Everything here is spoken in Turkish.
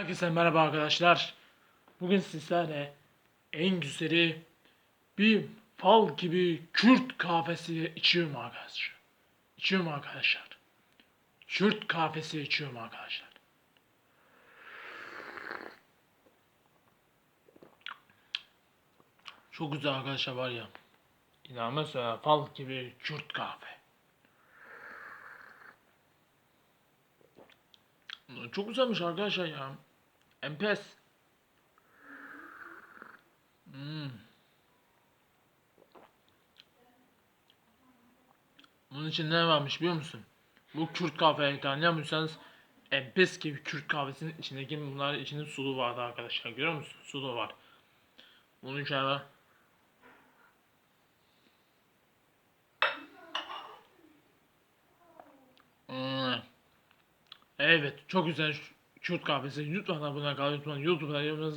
Herkese merhaba arkadaşlar. Bugün sizlerle en güzeli bir fal gibi Kürt kahvesi içiyorum arkadaşlar. İçiyorum arkadaşlar. Kürt kahvesi içiyorum arkadaşlar. Çok güzel arkadaşlar var ya. İnanılmaz ya, fal gibi Kürt kahve. Çok güzelmiş arkadaşlar ya. Enfes. Hmm. Bunun için ne varmış biliyor musun? Bu Kürt kahve anlayamıyorsanız enfes gibi Kürt kahvesinin içindeki bunlar içinde sulu vardı arkadaşlar. Görüyor musun? Sulu var. Bunun içine Hmm. Evet, çok güzel Kürt kahvesi. Lütfen abone olmayı, lütfen YouTube'da yorumlarınızı